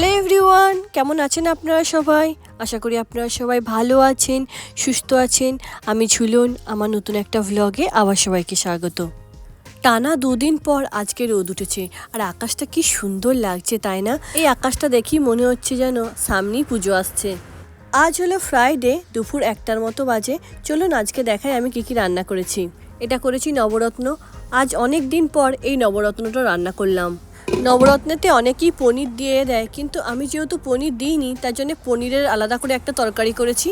Hello everyone, কেমন আছেন আপনারা সবাই? আশা করি আপনারা সবাই ভালো আছেন, সুস্থ আছেন। আমি ঝুলন, আমার নতুন একটা ভ্লগে আবার সবাইকে স্বাগত। টানা দুদিন পর আজকে রোদ উঠেছে, আর আকাশটা কি সুন্দর লাগছে, তাই না? এই আকাশটা দেখি মনে হচ্ছে যেন সামনেই পুজো আসছে। আজ হলো ফ্রাইডে দুপুর একটার মতো বাজে। চলুন আজকে দেখাই আমি কি কি রান্না করেছি। এটা করেছি নবরত্ন। আজ অনেক দিন পর এই নবরত্নটা রান্না করলাম। নবরত্নেতে অনেকেই পনির দিয়ে দেয়, কিন্তু আমি যেহেতু পনির দিইনি, তার জন্য পনিরের আলাদা করে একটা তরকারি করেছি।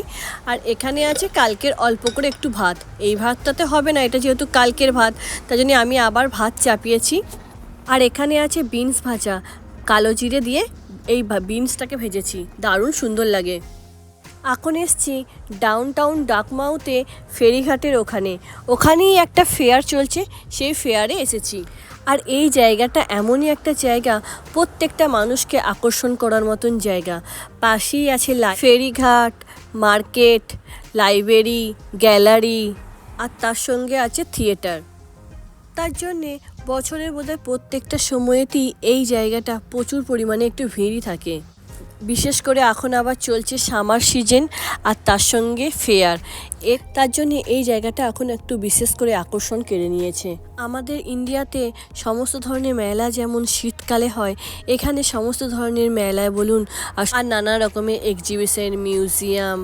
আর এখানে আছে কালকের অল্প করে একটু ভাত। এই ভাতটাতে হবে না, এটা যেহেতু কালকের ভাত, তার জন্য আমি আবার ভাত চাপিয়েছি। আর এখানে আছে বিনস ভাজা। কালো জিরে দিয়ে এই বিনসটাকে ভেজেছি। দারুণ সুন্দর লাগে। এখন এসছি ডাউন টাউন ডাকমাউতে ফেরিঘাটের ওখানে। ওখানেই একটা ফেয়ার চলছে, সেই ফেয়ারে এসেছি। আর এই জায়গাটা এমনই একটা জায়গা, প্রত্যেকটা মানুষকে আকর্ষণ করার মতন জায়গা। পাশেই আছে ফেরিঘাট, মার্কেট, লাইব্রেরি, গ্যালারি, আর তার সঙ্গে আছে থিয়েটার। তার জন্যে বছরের বোধহয় প্রত্যেকটা সময়েতেই এই জায়গাটা প্রচুর পরিমাণে একটু ভিড়ই থাকে। বিশেষ করে এখন আবার চলছে সামার সিজন আর তার সঙ্গে ফেয়ার এর তার জন্য এই জায়গাটা এখন একটু বিশেষ করে আকর্ষণ কেড়ে নিয়েছে। আমাদের ইন্ডিয়াতে সমস্ত ধরনের মেলা যেমন শীতকালে হয়, এখানে সমস্ত ধরনের মেলায় বলুন আর নানা রকমের এক্সিবিশন মিউজিয়াম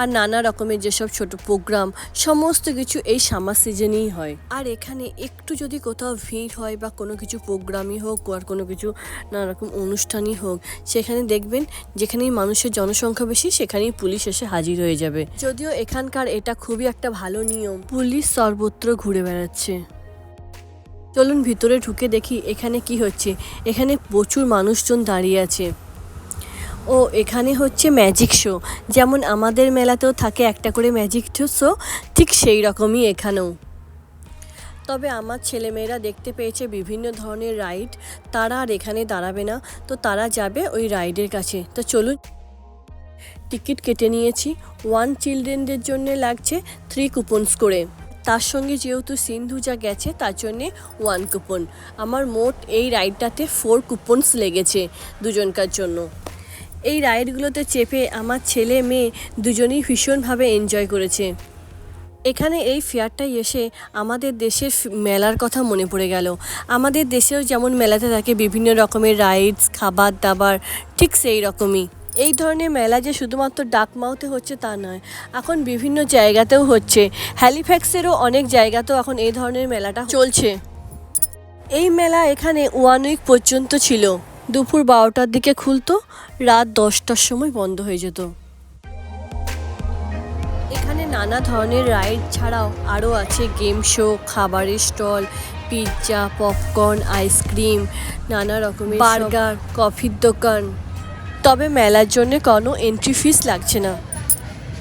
আর নানা রকমের যেসব ছোট প্রোগ্রাম সমস্ত কিছু এই সামার সিজনেই হয়। আর এখানে একটু যদি কোথাও ভিড় হয় বা কোনো কিছু প্রোগ্রামই হোক আর কোনো কিছু নানা রকম অনুষ্ঠানই হোক, সেখানে দেখবেন যেখানেই মানুষের জনসংখ্যা বেশি, সেখানেই পুলিশ এসে হাজির হয়ে যাবে। যদিও এখানকার এটা খুবই একটা ভালো নিয়ম। পুলিশ সর্বত্র ঘুরে বেড়াচ্ছে। চলুন ভিতরে ঢুকে দেখি এখানে কি হচ্ছে। এখানে প্রচুর মানুষজন দাঁড়িয়ে আছে। ও, এখানে হচ্ছে ম্যাজিক শো। যেমন আমাদের মেলাতেও থাকে একটা করে ম্যাজিক শো ঠিক সেই রকমই এখানেও। তবে আমার ছেলেমেয়েরা দেখতে পেয়েছে বিভিন্ন ধরনের রাইড। তারা আর এখানে দাঁড়াবে না। তো তারা যাবে ওই রাইডের কাছে। তো চলুন টিকিট কেটে নিয়েছি। ওয়ান চিলড্রেনদের জন্য লাগছে থ্রি কুপনস করে। তার সঙ্গে যেহেতু সিন্ধুজা গেছে, তার জন্যে ওয়ান কুপন। আমার মোট এই রাইডটাতে ফোর কুপনস লেগেছে দুজনকার জন্য। এই রাইডগুলোতে চেপে আমার ছেলে মেয়ে দুজনেই ভীষণভাবে এনজয় করেছে। এখানে এই ফেয়ারটায় এসে আমাদের দেশের মেলার কথা মনে পড়ে গেল। আমাদের দেশেও যেমন মেলাতে থাকে বিভিন্ন রকমের রাইডস খাবার দাবার, ঠিক সেই রকমই। এই ধরনের মেলা যে শুধুমাত্র ডাকমাউতে হচ্ছে তা নয় এখন বিভিন্ন জায়গাতেও হচ্ছে। হ্যালিফ্যাক্সেরও অনেক জায়গাতেও এখন এই ধরনের মেলাটা চলছে। এই মেলা এখানে ওয়ান উইক পর্যন্ত ছিল। দুপুর বারোটার দিকে খুলতো রাত দশটার সময় বন্ধ হয়ে যেত। এখানে নানা ধরনের রাইড ছাড়াও আরও আছে গেম শো খাবারের stall pizza popcorn ice cream নানা রকমের বার্গার কফির দোকান। তবে মেলার জন্য কোনো এন্ট্রি ফিস লাগছে না।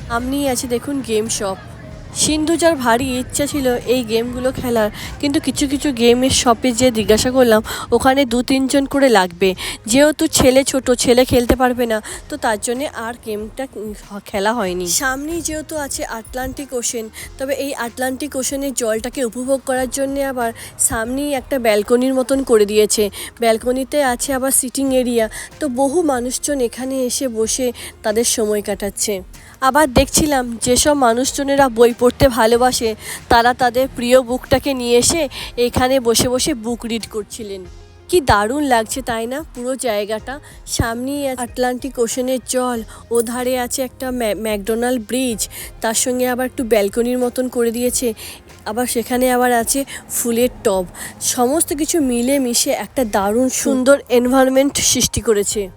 সামনেই আছে দেখুন গেম শপ সিন্ধুজার ভারী ইচ্ছা ছিল এই গেমগুলো খেলার, কিন্তু কিছু কিছু গেমের শপে যে জিজ্ঞাসা করলাম, ওখানে দু তিনজন করে লাগবে? যেহেতু ছেলে ছোট, ছেলে খেলতে পারবে না, তো তার জন্য আর গেমটা খেলা হয়নি। সামনেই যেহেতু আছে আটলান্টিক ওশেন তবে এই আটলান্টিক ওশেনের জলটাকে উপভোগ করার জন্য আবার সামনেই একটা ব্যালকনির মতন করে দিয়েছে। ব্যালকনিতে আছে আবার সিটিং এরিয়া তো বহু মানুষজন এখানে এসে বসে তাদের সময় কাটাচ্ছে। আবার দেখছিলাম, যেসব মানুষজনেরা বই পড়তে ভালোবাসে, তারা তাদের প্রিয় বুকটাকে নিয়ে এসে এখানে বসে বসে বুক রিড করছিলেন। কি দারুণ লাগছে, তাই না? পুরো জায়গাটা সামনেই আটলান্টিক ওশনের জল, ওধারে আছে একটা ম্যা- ম্যাকডোনাল্ড ব্রিজ, তার সঙ্গে আবার একটু ব্যালকনির মতন করে দিয়েছে, আবার সেখানে আবার আছে ফুলের টব। সমস্ত কিছু মিলে মিশে একটা দারুণ সুন্দর এনভায়রনমেন্ট সৃষ্টি করেছে।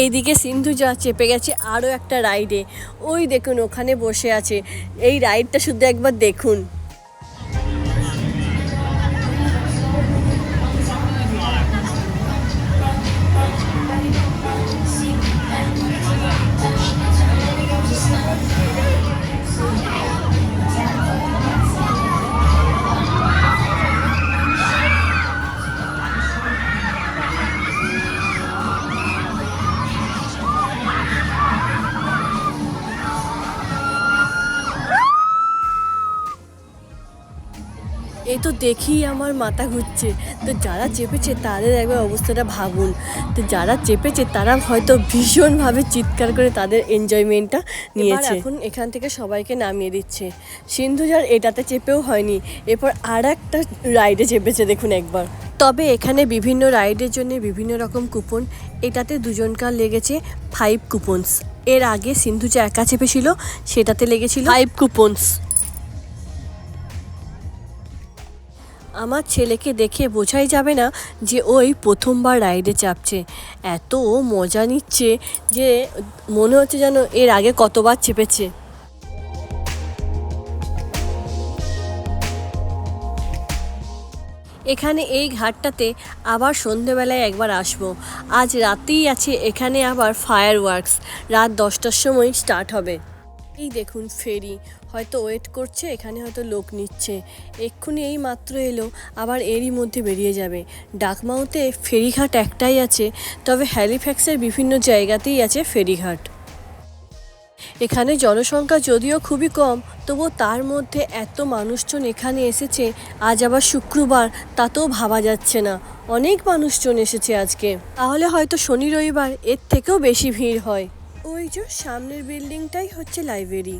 এইদিকে সিন্ধু যা চেপে গেছে, আরও একটা রাইডে ওই দেখুন, ওখানে বসে আছে। এই রাইডটা শুধু একবার দেখুন। এই তো দেখি আমার মাথা ঘুরছে। তো যারা চেপেছে তাদের একবার অবস্থাটা ভাবুন। তো যারা চেপেছে তারা হয়তো ভীষণভাবে চিৎকার করে তাদের এনজয়মেন্টটা নিয়েছে। এখন এখান থেকে সবাইকে নামিয়ে দিচ্ছে। সিন্ধুজার এটাতে চেপেও হয়নি। এরপর আর একটা রাইডে চেপেছে দেখুন একবার। তবে এখানে বিভিন্ন রাইডের জন্য বিভিন্ন রকম কুপন এটাতে দুজনকার লেগেছে ফাইভ কুপনস এর আগে সিন্ধুজা একা চেপেছিল সেটাতে লেগেছিল ফাইভ কুপনস আমার ছেলেকে দেখে বোঝাই যাবে না যে ওই প্রথমবার রাইডে চাপছে। এত মজা নিচ্ছে যে মনে হচ্ছে যেন এর আগে কতবার চেপেছে। এখানে এই ঘাটটাতে আবার সন্ধেবেলায় একবার আসব। আজ রাতেই আছে এখানে আবার ফায়ার ওয়ার্কস রাত দশটার সময় স্টার্ট হবে। এই দেখুন ফেরি। হয়তো ওয়েট করছে, এখানে হয়তো লোক নিচ্ছে। এক্ষুনি এই মাত্র এলো, আবার এরই মধ্যে বেরিয়ে যাবে। ডাকমাউতে ফেরিঘাট একটাই আছে, তবে হ্যালিফ্যাক্সের বিভিন্ন জায়গাতেই আছে ফেরিঘাট। এখানে জনসংখ্যা যদিও খুবই কম, তবু তার মধ্যে এত মানুষজন এখানে এসেছে, আজ আবার শুক্রবার তাতেও ভাবা যাচ্ছে না। অনেক মানুষজন এসেছে আজকে। তাহলে হয়তো শনি রবিবার, এর থেকেও বেশি ভিড় হয়। ওই যে সামনের বিল্ডিংটাই হচ্ছে লাইব্রেরি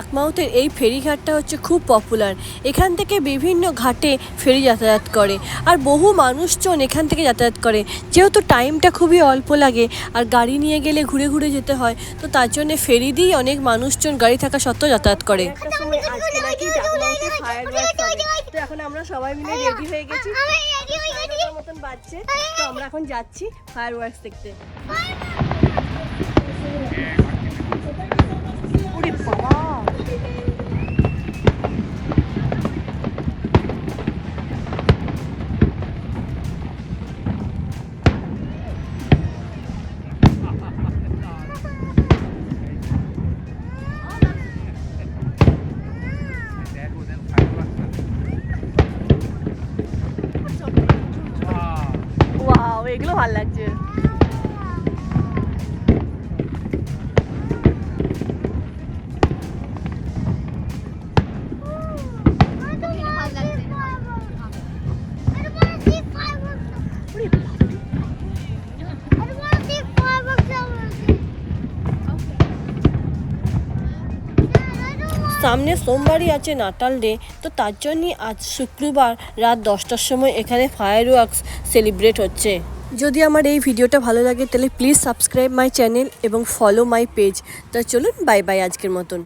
আকমাউতের এই ফেরিঘাটটা হচ্ছে খুব পপুলার এখান থেকে বিভিন্ন ঘাটে ফেরি যাতায়াত করে আর বহু মানুষজন এখান থেকে যাতায়াত করে। যেহেতু টাইমটা খুবই অল্প লাগে আর গাড়ি নিয়ে গেলে ঘুরে ঘুরে যেতে হয় তো তার জন্য ফেরি দিয়েই অনেক মানুষজন গাড়ি থাকা সত্ত্বেও যাতায়াত করে। তো এখন আমরা সবাই মিলে রেডি হয়ে গেছি। মতন বাজছে। তো আমরা এখন যাচ্ছি ফায়ার ওয়ার্কস দেখতে সামনে সোমবারই আছে নাটাল ডে, তো তার জন্যই আজ শুক্রবার রাত দশটার সময় এখানে ফায়ার ওয়ার্কস সেলিব্রেট হচ্ছে। যদি আমার এই ভিডিওটা ভালো লাগে, তাহলে প্লিজ সাবস্ক্রাইব মাই চ্যানেল এবং ফলো মাই পেজ তা চলুন বাই বাই আজকের মতন।